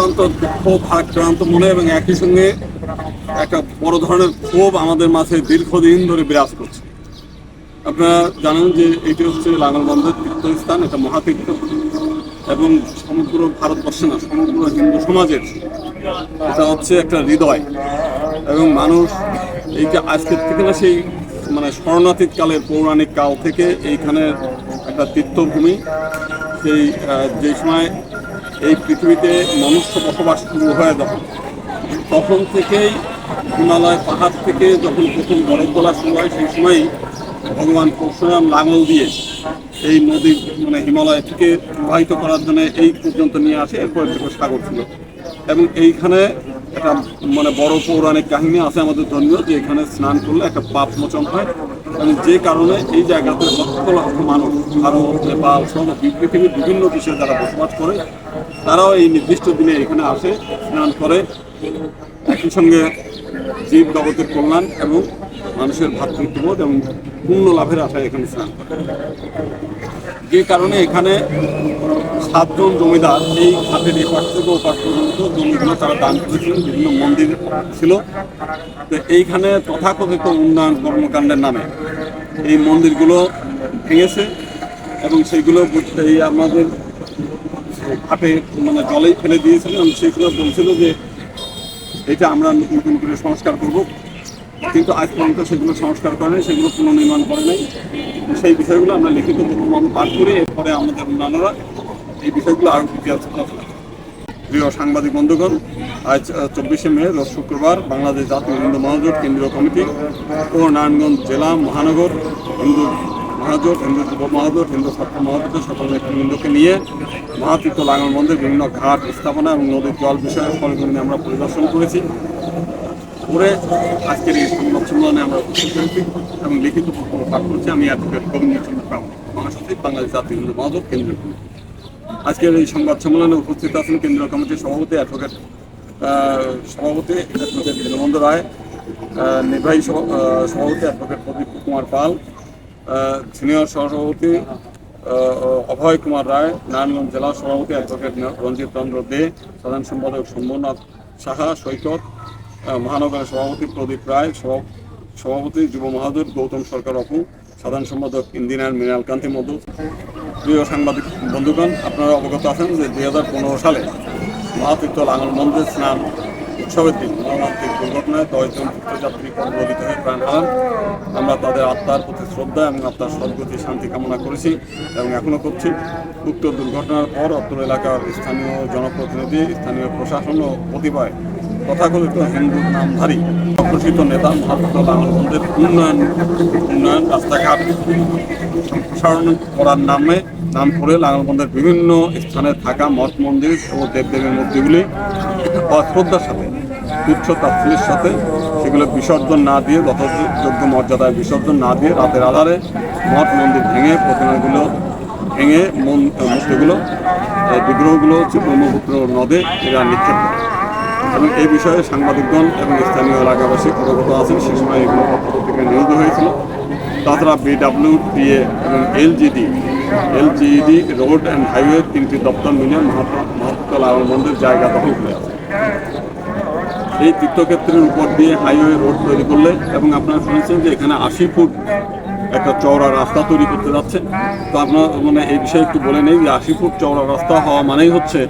অত্যন্ত দুঃখ ভারাক্রান্ত মনে এবং একই সঙ্গে একটা বড় ধরনের ক্ষোভ আমাদের মাঝে দীর্ঘদিন ধরে বিরাজ করছে। আপনারা জানেন যে এটি হচ্ছে লাঙ্গলবন্ধের তীর্থস্থান, এটা মহাতীর্থ। এবং সমগ্র ভারতবর্ষে না, সমগ্র হিন্দু সমাজের এটা হচ্ছে একটা হৃদয়। এবং মানুষ এইটা আজকের থেকে না সেই মানে স্মরণাতীত কালের পৌরাণিক কাল থেকে এইখানে একটা তীর্থভূমি। সেই যে সময় এই পৃথিবীতে মনুষ্য বসবাস শুরু হয় যখন। তখন থেকেই হিমালয় পাহাড় থেকে যখন প্রথম বরফ গলা শুরু হয়, সেই সময়ই ভগবান পরশুরাম লাঙল দিয়ে এই নদী মানে হিমালয় থেকে প্রবাহিত করার জন্য এই পর্যন্ত নিয়ে আসে, এরপর থেকে সাগর ছিল। এবং এইখানে একটা মানে বড় পৌরাণিক কাহিনী আছে আমাদের ধর্মীয়, যে এখানে স্নান করলে একটা পাপ মোচন হয়। এবং যে কারণে এই জায়গাতে লক্ষ লক্ষ মানুষ, ভারত, নেপাল পৃথিবীর বিভিন্ন দেশে যারা বসবাস করে, তারাও এই নির্দিষ্ট দিনে এখানে আসে, স্নান করে, একই সঙ্গে জীব জগতের কল্যাণ এবং মানুষের ভাতৃত্ববোধ এবং পূর্ণ লাভের আশায় এখানে স্নান করে। যে কারণে এখানে সাতজন জমিদার এই ঘাটের এই পাশ থেকে পর্যন্ত জমিগুলো তারা দান করেছিলেন বিভিন্ন মন্দির ছিল। তো এইখানে তথাকথিত উন্নয়ন কর্মকাণ্ডের নামে এই মন্দিরগুলো ভেঙেছে এবং সেইগুলো এই আমাদের ঘাটে মানে জলেই ফেলে দিয়েছিল এবং সেগুলো বলছিল যে এটা আমরা নতুন করে সংস্কার করব। কিন্তু আজ পর্যন্ত সেগুলো সংস্কার করে নাই, সেগুলো পুনর্নির্মাণ করে নাই। সেই বিষয়গুলো আমরা লিখিত পাঠ করে এরপরে আমাদের অন্যান্যরা এই বিষয়গুলো আরও ইতিহাস প্রিয় সাংবাদিক বন্ধুগণ, আজ চব্বিশে মে, রোজ শুক্রবার বাংলাদেশ জাতীয় হিন্দু মহাজোট কেন্দ্রীয় কমিটি ও নারায়ণগঞ্জ জেলা মহানগর হিন্দু মহাজোট, হিন্দু যুব মহাজোট, হিন্দু ছাত্র মহাজোটের সকল নেতৃবৃন্দকে নিয়ে মহাতীর্থ মন্দির, বিভিন্ন ঘাট স্থাপনা এবং নদীর জল বিষয়ে সরজমিনে আমরা পরিদর্শন করেছি। করে আজকের এই সংবাদ সম্মেলনে আমরা উপস্থিত হয়েছি এবং লিখিত পাঠ করছি। আমি অ্যাডভোকেট গোবিন্দ মহাসচিব, বাংলাদেশ জাতীয় হিন্দু মহাজোট কেন্দ্রীয় কমিটি। আজকের এই সংবাদ সম্মেলনে উপস্থিত আছেন কেন্দ্রীয় কমিটির সভাপতি অ্যাডভোকেট সভাপতি অ্যাডভোকেট দীনবন্ধু রায় নির্বাহী সভা- সভাপতি অ্যাডভোকেট প্রদীপ কুমার পাল সিনিয়র সহসভাপতি অভয় কুমার রায়, নারায়ণগঞ্জ জেলা সভাপতি অ্যাডভোকেট রঞ্জিত চন্দ্র দে, সাধারণ সম্পাদক শম্ভুনাথ সাহা, সৈকত মহানগরের সভাপতি প্রদীপ রায় সভা- সভাপতি যুব মহাদুর, গৌতম সরকার অপু, সাধারণ সম্পাদক ইঞ্জিনিয়ার মৃণাল কান্তি মধু। প্রিয় সাংবাদিক বন্ধুগণ, আপনারা অবগত আছেন যে দুই হাজার পনেরো সালে মহাতীর্থ লাঙ্গল মন্দির স্নান উৎসবের দিন মর্মান্তিক দুর্ঘটনায় দশজন তীর্থযাত্রী কর্মরত হয়ে প্রাণ হারান। আমরা তাদের আত্মার প্রতি শ্রদ্ধা এবং আত্মার সদ্গতি, শান্তি কামনা করেছি এবং এখনও করছি। উক্ত দুর্ঘটনার পর অত্র এলাকার স্থানীয় জনপ্রতিনিধি, স্থানীয় প্রশাসন ও কতিপয় তথাকথিত হিন্দু নামধারী প্রকৃত নেতা লাঙ্গল মন্দির, উন্নয়ন উন্নয়ন রাস্তাঘাট। সম্প্রসারণ করার নামে নাম করে লাঙ্গলবন্দের বিভিন্ন স্থানে থাকা মঠ মন্দির ও দেবদেবীর মূর্তিগুলি অশ্রদ্ধার সাথে তুচ্ছ তাৎপর্যের সাথে সেগুলো বিসর্জন না দিয়ে, যথাযোগ্য মর্যাদায় বিসর্জন না দিয়ে রাতের আধারে মঠ মন্দির ভেঙে প্রতিমাগুলো ভেঙে মূর্তিগুলো বিগ্রহগুলো হচ্ছে ব্রহ্মপুত্র নদে এরা নিক্ষেপ করে। এবং এই বিষয়ে সাংবাদিকগণ এবং স্থানীয় এলাকাবাসী অবগত আছেন। সে সময় এগুলো পত্রপত্রিকায় নিয়োজিত হয়েছিল। তাছাড়া বিডাব্লিউটিএ এবং LGD LGD road and highway তিনটি দপ্তর মিলে মহাত্মা মহাত্মা লাল মন্দির জায়গা দখল করে আছে। এই তীর্থক্ষেত্রের উপর দিয়ে হাইওয়ে রোড তৈরি করলে এবং আপনারা শুনেছেন যে এখানে আশি ফুট একটা চওড়া রাস্তা তৈরি করতে যাচ্ছে। তো আপনার মানে এই বিষয়ে একটু বলে নেই যে আশি ফুট চওড়া রাস্তা হওয়া মানেই হচ্ছে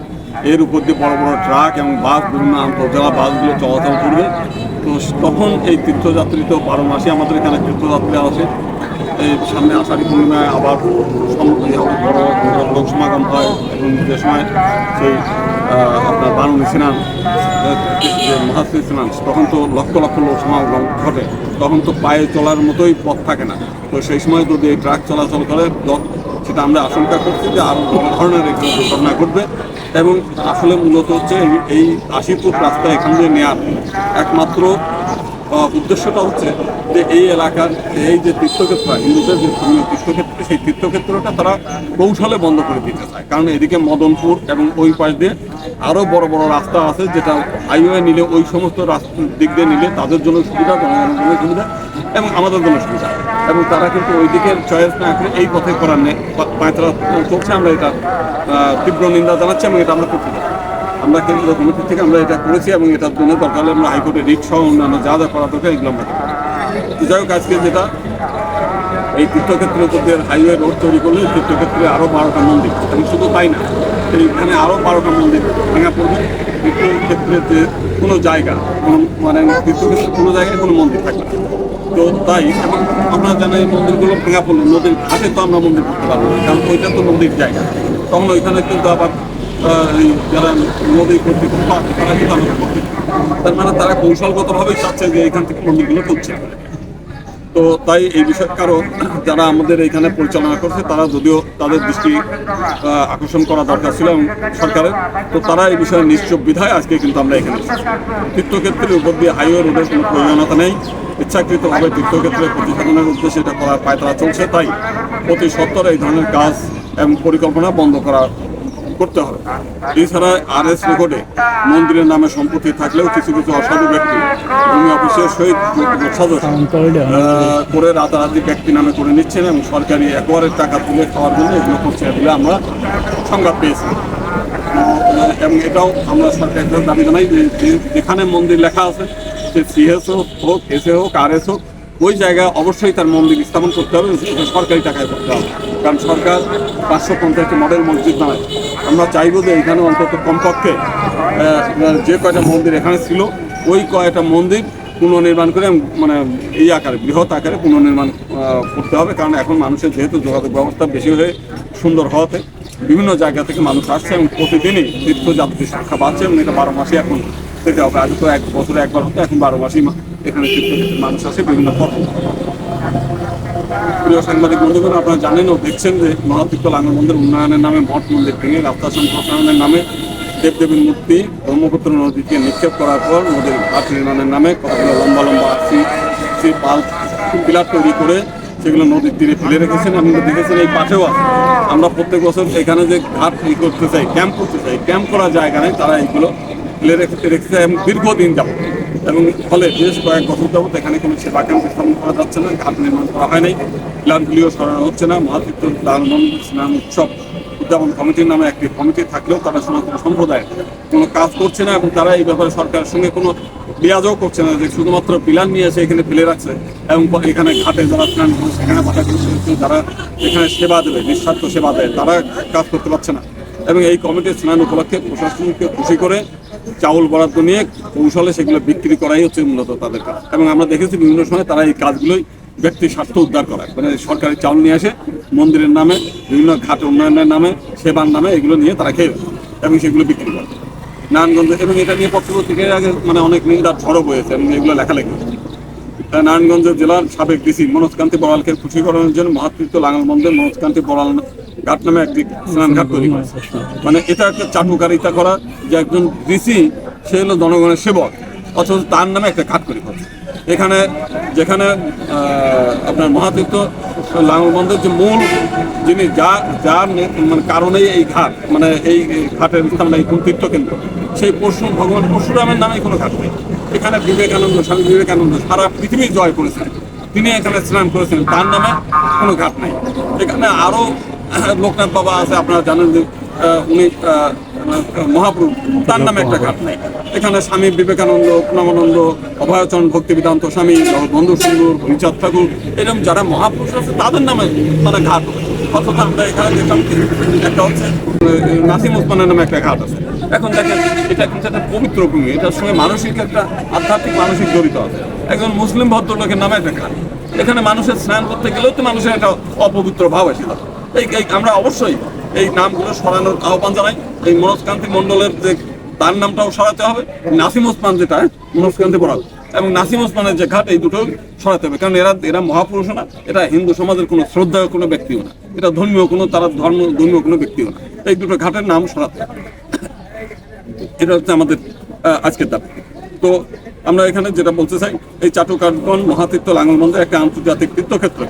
এর উপর দিয়ে বড় বড় ট্রাক এবং বাস, বিভিন্ন আন্তর্জেলা বাসগুলো চলাচল করবে। তো তখন এই তীর্থযাত্রী তো বারো মাসে আমাদের এখানে তীর্থযাত্রী আছে এই সামনে আষাঢ়ি পূর্ণিমায় আবার লোক সমাগম হয় এবং যে সময় সেই আপনার বারুণী স্নান মহাশ্রী স্নান, তখন তো লক্ষ লক্ষ লোক সমাগম ঘটে। তখন তো পায়ে চলার মতোই পথ থাকে না। তো সেই সময় যদি এই ট্রাক চলাচল করে সেটা আমরা আশঙ্কা করছি যে আরও বড় ধরনের এখানে দুর্ঘটনা ঘটবে। এবং আসলে মূলত হচ্ছে এই- আশি রাস্তা এখান দিয়ে নেওয়ার একমাত্র উদ্দেশ্যটা হচ্ছে যে এই এলাকার এই যে তীর্থক্ষেত্র হিন্দুদের যে ধর্মীয় তীর্থক্ষেত্র, সেই তীর্থক্ষেত্রটা তারা কৌশলে বন্ধ করে দিতে চায়। কারণ এদিকে মদনপুর এবং ওই পাশ দিয়ে আরও বড় বড় রাস্তা আছে যেটা হাইওয়ে নিলে ওই সমস্ত রাস্তা দিক দিয়ে নিলে তাদের জন্য সুবিধা, জনগণের জন্য সুবিধা এবং আমাদের জন্য সুবিধা। এবং তারা কিন্তু ওই দিকের চয়েস না করে এই পথে করার নেই পাঁচরা চলছে, আমরা এটা তীব্র নিন্দা জানাচ্ছি এবং এটা আমরা করতে আমরা কেন্দ্রীয় কমিটি থেকে আমরা এটা করেছি এবং এটার জন্য দরকার হলে আমরা হাইকোর্টে রিট সহ অন্যান্য যা যা করা দরকার এগুলো আমরা যাই হোক, আজকে যেটা, এই তীর্থক্ষেত্রের উপর হাইওয়ে রোড তৈরি করলে তীর্থক্ষেত্রে আরও বারোটা মন্দির এবং শুধু তাই না, এইখানে আরও বারোটা মন্দির ভেঙে পড়বে। তীর্থক্ষেত্রে যে কোনো জায়গা, কোনো মানে তীর্থক্ষেত্রে কোনো জায়গায় কোনো মন্দির থাকবে। তো তাই এবং আমরা জানি মন্দিরগুলো ভেঙে পড়ল নদীর ঘাটে তো আমরা মন্দির করতে পারব না, কারণ ওইটা তো নদীর জায়গা। তখন ওইখানে কিন্তু আবার যারা নদী কর্তৃপক্ষ তারা কিন্তু আমাদের তার মানে তারা কৌশলগতভাবেই চাচ্ছে যে এখান থেকে মন্দিরগুলো তুলছে তো তাই এই বিষয়ে কারও যারা আমাদের এখানে পরিচালনা করছে, তারা যদিও তাদের দৃষ্টি আকর্ষণ করা দরকার ছিল সরকারের, তো তারা এই বিষয়ে নিশ্চুপ বিধায় আজকে কিন্তু আমরা এখানে। তীর্থক্ষেত্রের উপর দিয়ে হাইওয়ে রোডের কোনো প্রয়োজনীয়তা নেই ইচ্ছাকৃতভাবে তীর্থক্ষেত্রের প্রতিসাধনের উদ্দেশ্যে এটা করার পায়তারা চলছে, তাই অতি সত্তর এই ধরনের কাজ এবং পরিকল্পনা বন্ধ করা করতে হবে। এছাড়া আর এস রেকর্ডে মন্দিরের নামে সম্পত্তি থাকলেও কিছু কিছু অসাধু ব্যক্তি ভূমি অফিসের সহিত করে রাতারাতি ব্যক্তি নামে করে নিচ্ছেন এবং সরকারি একবারের টাকা তুলে খাওয়ার জন্য এগুলো করছে বলে আমরা সংবাদ পেয়েছি। এবং এটাও আমরা সরকারের দাবি জানাই যে যেখানে মন্দির লেখা আছে সে সিএস হোক এসএ হোক আর এস হোক ওই জায়গায় অবশ্যই তার মন্দির স্থাপন করতে হবে সরকারি টাকায় করতে হবে। কারণ সরকার পাঁচশো পঞ্চাশটি মডেল মসজিদ নয় আমরা চাইব যে এখানে অন্তত কমপক্ষে যে কয়টা মন্দির এখানে ছিল, ওই কয়টা মন্দির পুনর্নির্মাণ করে মানে এই আকারে, বৃহৎ আকারে পুনর্নির্মাণ করতে হবে। কারণ এখন মানুষের যেহেতু যোগাযোগ ব্যবস্থা বেশি হয়ে সুন্দর হওয়াতে বিভিন্ন জায়গা থেকে মানুষ আসছে এবং প্রতিদিনই তীর্থযাত্রীর সংখ্যা বাড়ছে এবং এটা বারো মাসে এখন যেতে হবে আগে তো এক বছরে একবার হতো, এখন বারো মাসেই এখানে মানুষ আছে, বিভিন্ন প্রিয় সাংবাদিক বন্ধুগণ, আপনারা জানেন ও দেখছেন যে মহাতীর্থ লাঙ্গল মন্দির উন্নয়নের নামে মঠ মন্দির ভেঙে রাস্তা সম্প্রসারণের নামে দেবদেবীর মূর্তি ব্রহ্মপুত্র নদীকে নিক্ষেপ করার পর নদীর ঘাট নির্মাণের নামে কতগুলো লম্বা লম্বা আশি সি পাল পিলার তৈরি করে সেগুলো নদীর তীরে ফেলে রেখেছেন। আপনারা দেখেছেন এই পাশেও আছে। আমরা প্রত্যেক বছর এখানে যে ঘাট ই করতে চাই, ক্যাম্প করতে চাই, ক্যাম্প করার জায়গা নেই, তারা এইগুলো রেখেছে এবং দীর্ঘদিন যাবত এবং ফলে বেশ কয়েক বছর যাবত এখানে কোনো সেবা ক্যাম্প স্থাপন করা যাচ্ছে না, ঘাট নির্মাণ করা হয় নাই প্ল্যানগুলিও সরানো হচ্ছে না, মহাতীর্থ দানমন স্নান উৎসব উদ্যাপন কমিটির নামে একটি কমিটি থাকলেও তারা সনাতন সম্প্রদায় কোনো কাজ করছে না এবং তারা এই ব্যাপারে সরকারের সঙ্গে কোনো বিয়াজও করছে না যে শুধুমাত্র পিলার নিয়ে এসে এখানে ফেলে রাখছে এবং এখানে ঘাটে যারা স্নান করে সেখানে বাধা করছে যারা এখানে সেবা দেবে, নিঃস্বার্থ সেবা দেয়, তারা কাজ করতে পারছে না। এবং এই কমিটির স্নান উপলক্ষে প্রশাসনকে খুশি করে চাউল বরাদ্দ নিয়ে কৌশলে সেগুলো বিক্রি করাই হচ্ছে মূলত তাদের কাজ। এবং আমরা দেখেছি বিভিন্ন সময় তারা এই কাজগুলোই ব্যক্তির স্বার্থ উদ্ধার করা। মানে সরকারি চাউল নিয়ে আসে, মন্দিরের নামে, বিভিন্ন ঘাট উন্নয়নের নামে, সেবার নামে এগুলো নিয়ে তারা খেয়ে এবং সেগুলো বিক্রি করে। নারায়ণগঞ্জে এবং এটা নিয়ে পত্রপত্রিকার আগে মানে অনেক নিন্দার ঝড়ও হয়েছে এবং এগুলো লেখালেখি। তাই জেলার সাবেক ডিসি মনোজকান্তি বড়ালকে খুশি করানোর জন্য মহাতৃত্ব লাঙ্গল মন্দির মনোজকান্তি বড়াল ঘাট নামে একটি স্নান ঘাট তৈরি করেছে মানে এটা একটা চাটুকারিতা করা যে একজন ডিসি সে হলো জনগণের সেবক, অথচ তার নামে একটা ঘাট তৈরি করছে এখানে, যেখানে আপনার মহাতীর্থ লাঙ্গল মন্দির যে মূল যিনি যা যার মানে কারণেই এই ঘাট মানে এই ঘাটের স্থান এই কোন তীর্থকেন্দ্র, সেই পরশু, ভগবান পরশুরামের নামে কোনো ঘাট নেই। এখানে বিবেকানন্দ, স্বামী বিবেকানন্দ সারা পৃথিবী জয় করেছেন। তিনি এখানে স্নান করেছেন, তার নামে কোনো ঘাট নাই। এখানে আরও লোকনাথ বাবা আছে, আপনারা জানেন যে উনি মহাপ্রভু তার নামে একটা ঘাট নাই। এখানে স্বামী বিবেকানন্দ প্রণবানন্দ অভয়চরণ ভক্তি বেদান্ত স্বামী বন্ধু সুন্দর, হরিচাঁদ ঠাকুর এরকম যারা মহাপুরুষ আছে, তাদের নামে মানে ঘাট অথচ আমরা এখানে দেখলাম একটা হচ্ছে নাসিম ওসমানের নামে একটা ঘাট আছে। এখন দেখেন, এটা কিন্তু একটা পবিত্র ভূমি। এটার সঙ্গে মানসিক একটা আধ্যাত্মিক মানসিক জড়িত আছে। একজন মুসলিম ভদ্রলোকের নামে একটা ঘাট। এখানে মানুষের স্নান করতে গেলেও তো মানুষের একটা অপবিত্র ভাব এসে যাবে এই আমরা অবশ্যই এই নামগুলো সরানোর আহ্বান জানাই। এই মনোজকান্তি মণ্ডলের যে তার নামটাও সরাতে হবে, নাসিম ওসমান যেটা মনোজকান্তি বড়াল এবং নাসিম ওসমানের যে ঘাট, এই দুটো সরাতে হবে। কারণ এরা এরা মহাপুরুষ না, এটা হিন্দু সমাজের কোনো শ্রদ্ধা কোনো ব্যক্তিও না। এটা ধর্মীয় কোনো, তারা ধর্ম, ধর্মীয় কোনো ব্যক্তিও না। এই দুটো ঘাটের নাম সরাতে এটা হচ্ছে আমাদের আজকের দাবি। তো আমরা এখানে যেটা বলতে চাই, এই চাটুকারগণ মহাতীর্থ লাঙ্গল মন্দির একটা আন্তর্জাতিক তীর্থক্ষেত্র।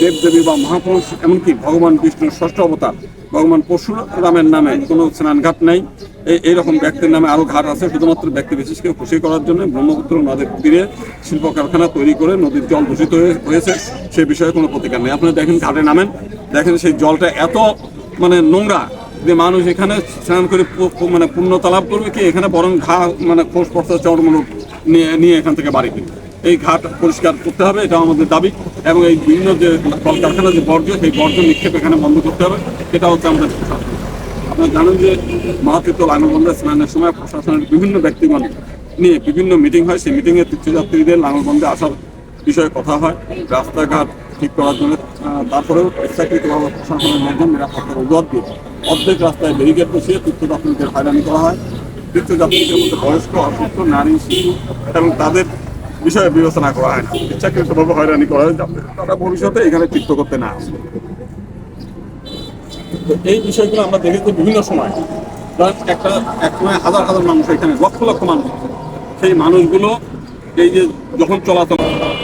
দেব দেবী বা মহাপুরুষ, এমনকি ভগবান বিষ্ণুর ষষ্ঠ অবতার, ভগবান পরশুরামের নামে কোনো স্নানঘাট নেই। এই এইরকম ব্যক্তির নামে আরও ঘাট আছে, শুধুমাত্র ব্যক্তি বিশেষকে খুশি করার জন্য ব্রহ্মপুত্র নদীর তীরে শিল্প কারখানা তৈরি করে নদীর জল দূষিত হয়ে- হয়েছে, সে বিষয়ে কোনো প্রতিকার নেই। আপনারা দেখেন ঘাটে নামেন, দেখেন সেই জলটা এত মানে নোংরা যে মানুষ এখানে স্নান করে মানে পুণ্যতা লাভ করবে কি? এখানে বরং ঘা মানে খোঁজ পড়তে চড়মূলক নিয়ে নিয়ে এখান থেকে বাড়ি ফিরবে। এই ঘাট পরিষ্কার করতে হবে এটা আমাদের দাবি। এবং এই বিভিন্ন যে কলকারখানা, যে বর্জ্য, সেই বর্জ্য নিক্ষেপ এখানে বন্ধ করতে হবে। এটা হচ্ছে আমাদের আপনারা জানেন যে মহাতীর্থ লাঙ্গলবন্ধে স্নানের সময় প্রশাসনের বিভিন্ন ব্যক্তিগণ নিয়ে বিভিন্ন মিটিং হয়। সেই মিটিংয়ে তীর্থযাত্রীদের লাঙ্গলবন্ধে আসার বিষয়ে কথা হয়। রাস্তাঘাট ঠিক করার জন্য তারপরেও ইচ্ছাকৃতভাবে প্রশাসনের লোকজন নিরাপত্তার অজুহাত দিয়ে অর্ধেক রাস্তায় ব্যারিকেড বসিয়ে তীর্থযাত্রীদের হয়রানি করা হয়। তীর্থযাত্রীদের মধ্যে বয়স্ক, অসুস্থ, নারী, শিশু এবং তাদের বিষয়ে বিবেচনা করা হয় না। ইচ্ছাকৃতভাবে হয়রানি করা হয় তারা ভবিষ্যতে এখানে তীর্থ করতে না আসে এই বিষয়গুলো আমরা দেখেছি বিভিন্ন সময়। ধরেন একটা এক সময় হাজার হাজার মানুষ এখানে, লক্ষ লক্ষ মানুষ। সেই মানুষগুলো এই যে যখন চলাচল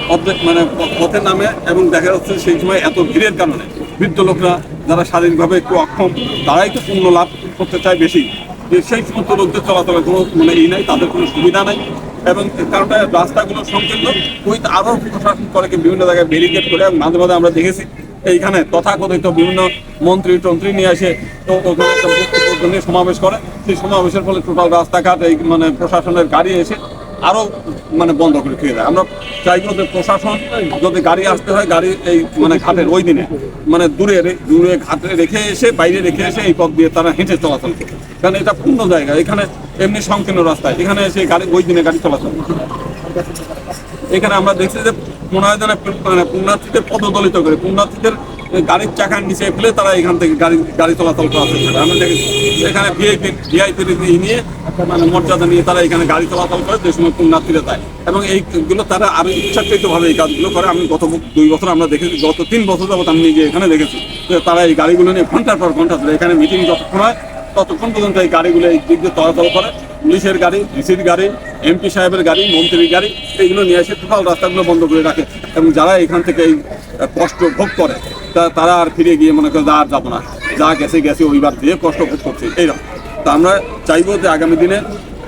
অর্ধেক মানে প- পথে নামে এবং দেখা যাচ্ছে সেই সময় এত ভিড়ের কারণে বৃদ্ধ লোকরা যারা শারীরিকভাবে একটু অক্ষম, তারাই তো পূর্ণ লাভ করতে চায় বেশি। যে সেই সমস্ত লোকদের চলাচলের কোনো মানে ই নাই, তাদের কোনো সুবিধা নাই। এবং কারণটা রাস্তাগুলো সংকীর্ণ। ওই আরও প্রশাসন করে কি বিভিন্ন জায়গায় ব্যারিকেড করে। মাঝে মাঝে আমরা দেখেছি, এইখানে তথাকথিত বিভিন্ন মন্ত্রী টন্ত্রী নিয়ে আসে, তো ওখানে সমাবেশ করে। সেই সমাবেশের ফলে টোটাল রাস্তাঘাট, এই মানে প্রশাসনের গাড়ি এসে আরও মানে বন্ধ করে ফিরে দেয়। আমরা চাইব যে প্রশাসন যদি গাড়ি আসতে হয়, গাড়ি এই মানে ঘাটের ওই দিনে মানে দূরে দূরে ঘাটে রেখে এসে, বাইরে রেখে এসে এই পথ দিয়ে তারা হেঁটে চলাচল করে কারণ এটা পূর্ণ জায়গা, এখানে এমনি সংকীর্ণ রাস্তায় এখানে এসে গাড়ি, ওই দিনে গাড়ি চলাচল। এখানে আমরা দেখছি যে মনে যেন মানে পুণ্যার্থীদের পদদলিত করে, পুণ্যার্থীদের গাড়ির চাকার নিচে ফেলে তারা এখান থেকে গাড়ি গাড়ি চলাচল করা। আমরা দেখেছি এখানে ভিআইপি ভিআইপি নিয়ে মানে মর্যাদা নিয়ে তারা এখানে গাড়ি চলাচল করে, যে সময় পুণ্যার্থীরা যায়। এবং এইগুলো তারা আরও ইচ্ছাকৃতভাবে এই কাজগুলো করে। আমি গত দুই বছর আমরা দেখেছি, গত তিন বছর যাবত আমি নিজে এখানে দেখেছি তারা এই গাড়িগুলো নিয়ে ঘণ্টার পর ঘণ্টা ধরে এখানে মিটিং যতক্ষণ হয় ততক্ষণ পর্যন্ত এই গাড়িগুলো এই দিক দিয়ে চলাচল করে। পুলিশের গাড়ি ডিসির গাড়ি এমপি সাহেবের গাড়ি মন্ত্রীর গাড়ি এইগুলো নিয়ে এসে টোটাল রাস্তাগুলো বন্ধ করে রাখে এবং যারা এখান থেকে এই কষ্ট ভোগ করে তা- তারা আর ফিরে গিয়ে মনে করে "যা, আর যাব না। যা গেছে গেছে ওইবার দিয়ে কষ্ট ভোগ করছে এইরকম। তা আমরা চাইব যে আগামী দিনে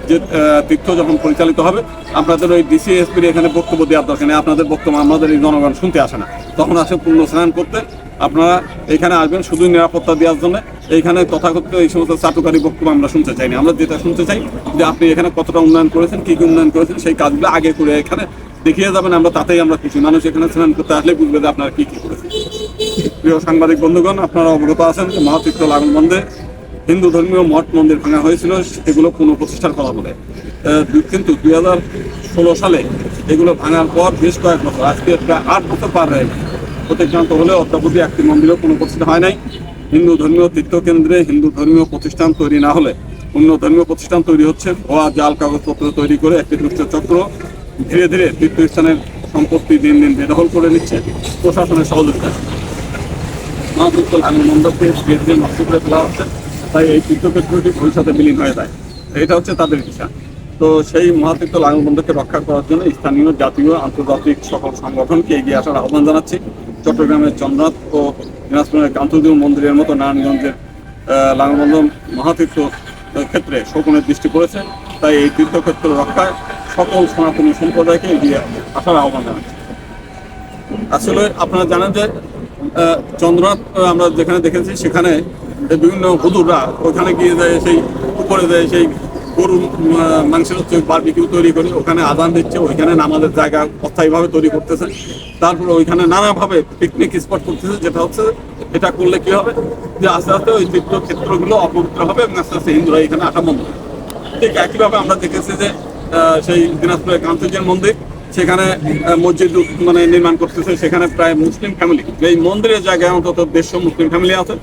যে তীর্থ যখন পরিচালিত হবে আপনাদের ওই ডিসিএসপির এখানে বক্তব্য দেওয়ার দরকার নেই। আপনাদের বক্তব্য আমাদের এই জনগণ শুনতে আসে না। তখন আসে পূর্ণ স্নান করতে আপনারা এখানে আসবেন শুধু নিরাপত্তা দেওয়ার জন্য। এইখানে তথাকথিত এই সমস্ত চাটুকারী বক্তব্য আমরা শুনতে চাই না আমরা যেটা শুনতে চাই যে আপনি এখানে কতটা উন্নয়ন করেছেন, কী কী উন্নয়ন করেছেন, সেই কাজগুলো আগে করে এখানে দেখিয়ে যাবেন। আমরা তাতেই আমরা খুশি। মানুষ এখানে স্নান করতে আসলে বুঝবে যে আপনারা কী কী করেছেন। প্রিয় সাংবাদিক বন্ধুগণ, আপনারা অবগত আছেন যে মহাতীর্থ লাগন বন্ধে হিন্দু ধর্মীয় মঠ মন্দির ভাঙা হয়েছিল, সেগুলো পুনঃপ্রতিষ্ঠার কথা বলে। কিন্তু দুই হাজার ষোলো সালে এগুলো ভাঙার পর বেশ কয়েক বছর, আজকে প্রায় আট বছর পার হয়ে গেছে। প্রতিক্রান্ত হলে অদ্যাবধি একটি মন্দিরও পুনঃপ্রতিষ্ঠা হয় নাই। হিন্দু ধর্মীয় তীর্থকেন্দ্রে হিন্দু ধর্মীয় প্রতিষ্ঠান তৈরি না হলে অন্য ধর্মীয় প্রতিষ্ঠান তৈরি হচ্ছে। ভুয়া জাল, কাগজপত্র তৈরি করে একটি দুষ্ট চক্র ধীরে ধীরে তীর্থস্থানের সম্পত্তি দিন দিন বেদখল করে নিচ্ছে। প্রশাসনের সহযোগিতা মহাতীর্থ লাঙ্গল মণ্ডপকে ধীরে ধীরে নষ্ট করে ফেলা হচ্ছে। তাই এই তীর্থক্ষেত্রটি ভবিষ্যতে বিলীন হয়ে যায়। এটা হচ্ছে তাদের ইচ্ছা তো সেই মহাতীর্থ লাঙ্গল রক্ষা করার জন্য স্থানীয় জাতীয় আন্তর্জাতিক সকল সংগঠনকে এগিয়ে আসার আহ্বান জানাচ্ছি। চট্টগ্রামের চন্দ্রনাথ ও দিনাজপুরের কান্তদেব মন্দিরের মতো নারায়ণগঞ্জের আহ, লাঙ্গলবন্ধ মহাতীর্থ ক্ষেত্রে শকুনের দৃষ্টি পড়েছে। তাই এই তীর্থক্ষেত্র রক্ষায় সকল সনাতনী সম্প্রদায়কে এগিয়ে আসার আহ্বান জানাচ্ছি। আসলে আপনারা জানেন যে চন্দ্রনাথ আমরা যেখানে দেখেছি সেখানে বিভিন্ন হুদুররা ওখানে গিয়ে যায় সেই উপরে যায় সেই গরু মাংসের হচ্ছে বারবিকিউ তৈরি করে, ওখানে আদান দিচ্ছে, ওইখানে নামাজের জায়গা অস্থায়ীভাবে তৈরি করতেছে। তারপরে ওইখানে নানাভাবে পিকনিক স্পট করতেছে, যেটা হচ্ছে এটা করলে কি হবে? যে আস্তে আস্তে ওই তীর্থ ক্ষেত্রগুলো অপবিত্র হবে এবং আস্তে আস্তে হিন্দুরা এখানে আসা বন্ধ ঠিক একইভাবে আমরা দেখেছি যে সেই দিনাজপুরের কান্তজির মন্দির, সেখানে মসজিদ মানে নির্মাণ করতেছে, সেখানে প্রায় মুসলিম ফ্যামিলি এই মন্দিরের জায়গায় অন্তত দেড়শো মুসলিম ফ্যামিলি আছে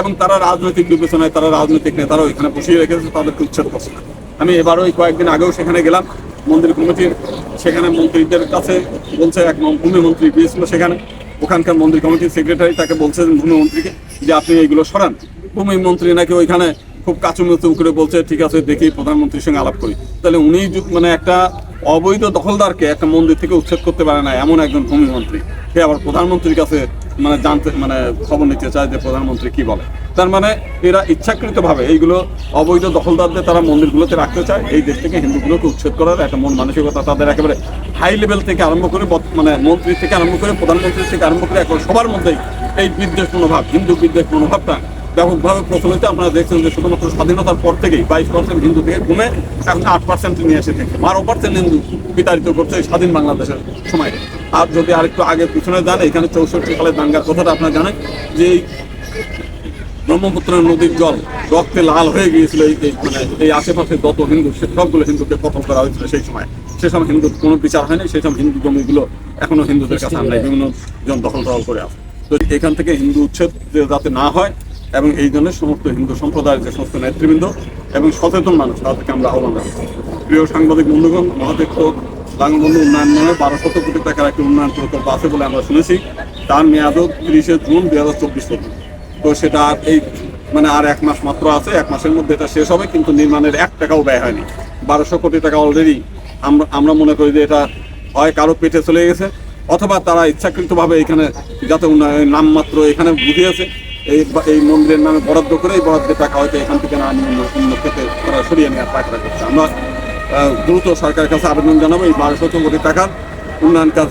এবং তারা রাজনৈতিক বিবেচনায়, তারা রাজনৈতিক নেতারাও ওইখানে বসিয়ে রেখেছে, তাদেরকে উচ্ছেদ করছে। আমি এবারও কয়েকদিন আগেও সেখানে গেলাম। মন্দির কমিটির সেখানে মন্ত্রীদের কাছে বলছে, এক ভূমি মন্ত্রী গিয়েছিল সেখানে। ওখানকার মন্দির কমিটির সেক্রেটারি তাকে বলছে ভূমি মন্ত্রীকে যে আপনি এইগুলো সরান। ভূমি মন্ত্রী নাকি ওইখানে খুব কাচুমুচু করে বলছে, ঠিক আছে, দেখি প্রধানমন্ত্রীর সঙ্গে আলাপ করি। তাহলে উনি মানে একটা অবৈধ দখলদারকে একটা মন্দির থেকে উচ্ছেদ করতে পারে না, এমন একজন ভূমিমন্ত্রী। সে আবার প্রধানমন্ত্রীর কাছে মানে জানতে মানে খবর নিতে চায় যে প্রধানমন্ত্রী কি বলে। তার মানে এরা ইচ্ছাকৃতভাবে এইগুলো অবৈধ দখলদারদের তারা মন্দিরগুলোতে রাখতে চায়। এই দেশ থেকে হিন্দুগুলোকে উচ্ছেদ করার একটা মন মানসিকতা তাদের একেবারে হাই লেভেল থেকে আরম্ভ করে মানে মন্ত্রী থেকে আরম্ভ করে প্রধানমন্ত্রী থেকে আরম্ভ করে এখন সবার মধ্যেই এই বিদ্বেষ মনোভাব হিন্দু বিদ্বেষ মনোভাবটা ব্যাপকভাবে প্রচলিত। আপনারা দেখছেন যে শুধুমাত্র স্বাধীনতার পর থেকেই বাইশ পার্সেন্ট হিন্দু থেকে কমে এখন আট পার্সেন্ট নিয়ে এসে থেকে বারো পার্সেন্ট হিন্দু বিতাড়িত করছে স্বাধীন বাংলাদেশের সময়। আর যদি আরেকটু আগে পিছনে যান, এখানে চৌষট্টি সালে দাঙ্গার কথাটা আপনারা জানেন যে ব্রহ্মপুত্র নদীর জল রক্তে লাল হয়ে গিয়েছিল এই মানে এই আশেপাশে যত হিন্দু, সে সবগুলো হিন্দুকে কতল করা হয়েছিল সেই সময়। সে সময় হিন্দুর কোনো বিচার হয়নি, সেই সময় হিন্দু জমিগুলো এখনও হিন্দুদের কাছে আমরা বিভিন্ন জন দখল দখল করে আছে। তো এখান থেকে হিন্দু উচ্ছেদ যাতে না হয়, এবং এই জন্য সমস্ত হিন্দু সম্প্রদায়ের যে সমস্ত নেতৃবৃন্দ এবং সচেতন মানুষ, তাদেরকে আমরা আহ্বান জানাচ্ছি প্রিয় সাংবাদিক বন্ধুগণ মহাদেক্ষ লাঙ্গবন্ধু উন্নয়ন নামে বারো শত কোটি টাকার একটি উন্নয়ন প্রকল্প আছে বলে আমরা শুনেছি। তার মেয়াদও তিরিশে জুন দু হাজার চব্বিশ পর্যন্ত। তো সেটা আর এই মানে আর এক মাস মাত্র আছে, এক মাসের মধ্যে এটা শেষ হবে, কিন্তু নির্মাণের এক টাকাও ব্যয় হয়নি। বারোশো কোটি টাকা অলরেডি আমরা আমরা মনে করি যে এটা হয় কারও পেটে চলে গেছে, অথবা তারা ইচ্ছাকৃতভাবে এখানে যাতে নামমাত্র এখানে বুঝিয়েছে, এই এই মন্দিরের নামে বরাদ্দ করে এই বরাদ্দের টাকা হয়তো এখান থেকে না অন্য- অন্য ক্ষেত্রে তারা সরিয়ে নেওয়ার পায়তারা করছে। আমরা দ্রুত সরকারের কাছে আবেদন জানাব, এই বারোশো কোটি টাকার উন্নয়ন কাজ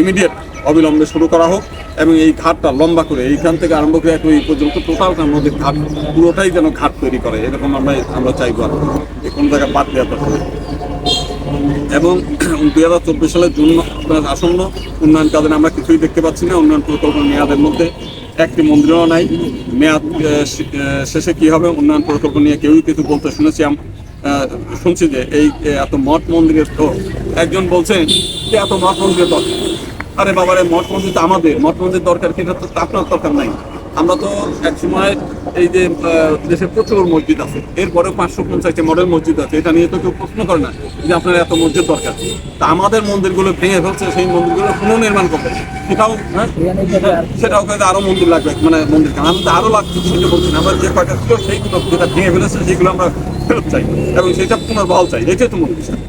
ইমিডিয়েট অবিলম্বে শুরু করা হোক। এবং এই ঘাটটা লম্বা করে এইখান থেকে আরম্ভ করে একটু এই পর্যন্ত টোটালটা নদীর ঘাট, পুরোটাই যেন ঘাট তৈরি করে, এরকম আমরা আমরা চাইব আর। কোনো জায়গায় বাদ দেওয়া দরকার এবং দুই হাজার চব্বিশ সালের জন্য মাস আসন্ন উন্নয়ন কাজে আমরা কিছুই দেখতে পাচ্ছি না উন্নয়ন প্রকল্প মেয়াদের মধ্যে। একটি মন্দিরও নাই। মেয়াদ শেষে কি হবে উন্নয়ন প্রকল্প নিয়ে কেউই কিছু বলতে শুনেছি। শুনছি যে এই এত মঠ মন্দিরের তো একজন বলছেন যে এত মঠ মন্দিরের দরকার। আরে বাবারে মঠ মন্দির তো আমাদের মঠ মন্দির দরকার কিন্তু তো আপনার দরকার নাই। আমরা তো এক সময় এই যে দেশে প্রচুর মসজিদ আছে এরপরে পাঁচশো পঞ্চাশটি মডেল মসজিদ আছে, এটা নিয়ে তো কেউ প্রশ্ন করে না যে আপনার এত মসজিদ দরকার। তা আমাদের মন্দিরগুলো ভেঙে ফেলছে, সেই মন্দিরগুলো পুনর্নির্মাণ করবে সেটাও হ্যাঁ? সেটাও কিন্তু আরও মন্দির লাগবে মানে মন্দির কেন আমি তো আরও লাগছে সেটা বলছি আমরা যে কয়টা ছিল সেইগুলো যেটা ভেঙে ফেলেছে, সেগুলো আমরা ফেরত চাই। এবং সেটা পুনর্বহাল চাই এটাই তো মূল বিষয়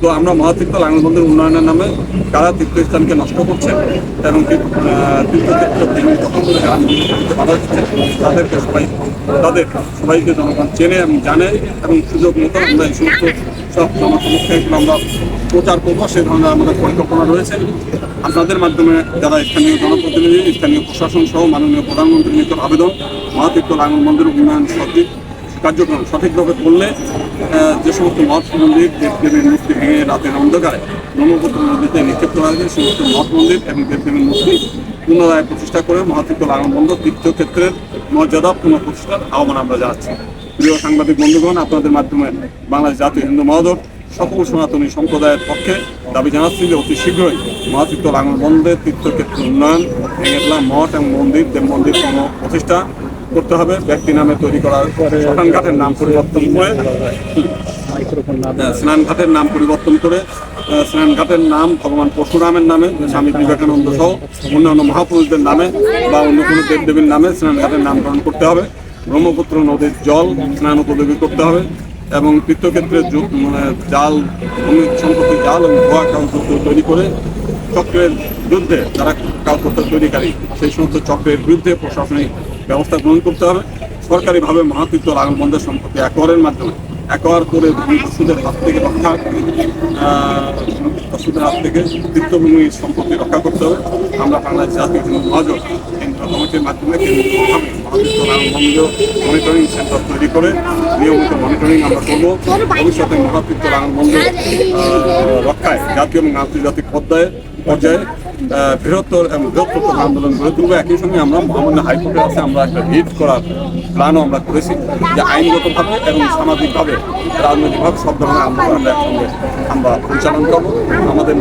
তো আমরা মহাতীর্থ লাঙ্গলবন্দের উন্নয়নের নামে কারা তীর্থস্থানকে নষ্ট করছে এবং তাদেরকে সবাই তাদের সবাইকে জনগণ চেনে এবং জানে এবং সুযোগ মতো আমরা এই সমস্ত সব জনসমক্ষে আমরা প্রচার করব, সে ধরনের আমাদের পরিকল্পনা রয়েছে। আপনাদের মাধ্যমে যারা স্থানীয় জনপ্রতিনিধি, স্থানীয় প্রশাসন সহ মাননীয় প্রধানমন্ত্রীর নিকট আবেদন, মহাতীর্থ লাঙ্গল মন্দির উন্নয়ন সঠিক কার্যক্রম সঠিকভাবে করলে যে সমস্ত মঠ মন্দির, দেবদেবীর মূর্তি ভেঙে রাতের অন্ধকারে ব্রহ্মপুত্র নদীতে নিক্ষেপ করা হয়েছে সমস্ত মঠ মন্দির এবং দেবদেবীর মূর্তি পুনরায় প্রতিষ্ঠা করে মহাতীর্থ লাঙ্গল মন্দির তীর্থক্ষেত্রের মর্যাদা পুনঃপ্রতিষ্ঠার আহ্বান আমরা জানাচ্ছি। প্রিয় সাংবাদিক বন্ধুগণ, আপনাদের মাধ্যমে বাংলাদেশ জাতীয় হিন্দু মহাদর সকল সনাতনী সম্প্রদায়ের পক্ষে দাবি জানাচ্ছি যে অতি শীঘ্রই মহাতীর্থ লাঙ্গল মন্দির তীর্থক্ষেত্র উন্নয়ন ভেঙেতলা মঠ এবং মন্দির, দেব মন্দির পুনঃ প্রতিষ্ঠা করতে হবে। ব্যক্তি নামে তৈরি করা শ্মশান ঘাটের নাম পরিবর্তন করে আহ, স্নান ঘাটের নাম পরিবর্তন করে আহ, স্নান ঘাটের নাম ভগবান পরশুরামের নামে স্বামী বিবেকানন্দ সহ অন্যান্য মহাপুরুষদের নামে বা অন্য কোনো দেবদেবীর নামে স্নান ঘাটের নামকরণ করতে হবে। ব্রহ্মপুত্র নদীর জল স্নান উপযোগী করতে হবে এবং তীর্থক্ষেত্রে মানে জাল ভূমি সম্পত্তি জাল এবং ভুয়া কাগজপত্র তৈরি করে চক্রের বিরুদ্ধে যারা কাগজপত্র তৈরিকারী সেই সমস্ত চক্রের বিরুদ্ধে প্রশাসনিক ব্যবস্থা গ্রহণ করতে হবে। সরকারিভাবে মহাতীর্থ লাগান বন্ধের সম্পত্তি একরের মাধ্যমে, একর করে সুদের হাত থেকে রক্ষা সুদের হাত থেকে তীর্থভূমির সম্পত্তি রক্ষা করতে হবে। আমরা বাংলাদেশ জাতীয় হিন্দু মহাজোট কেন্দ্রীয় কমিটির মাধ্যমে মনিটরিং সেন্টার তৈরি করে নিয়মিত মনিটরিং আমরা করব। ভবিষ্যতে মহাতীর্থ বন্ধ রক্ষায় জাতীয় এবং আন্তর্জাতিক পর্যায়ে পর্যায়ে বৃহত্তর এবং বৃহত্তর আন্দোলন গড়ে তুলবো। একই সঙ্গে আমরা মহামান্য হাইকোর্টে আছে, আমরা একটা রিট করার প্ল্যানও আমরা করেছি যে আইনগতভাবে এবং সামাজিকভাবে, রাজনৈতিকভাবে সব ধরনের আন্দোলন একসঙ্গে আমরা পরিচালন করব। আমাদের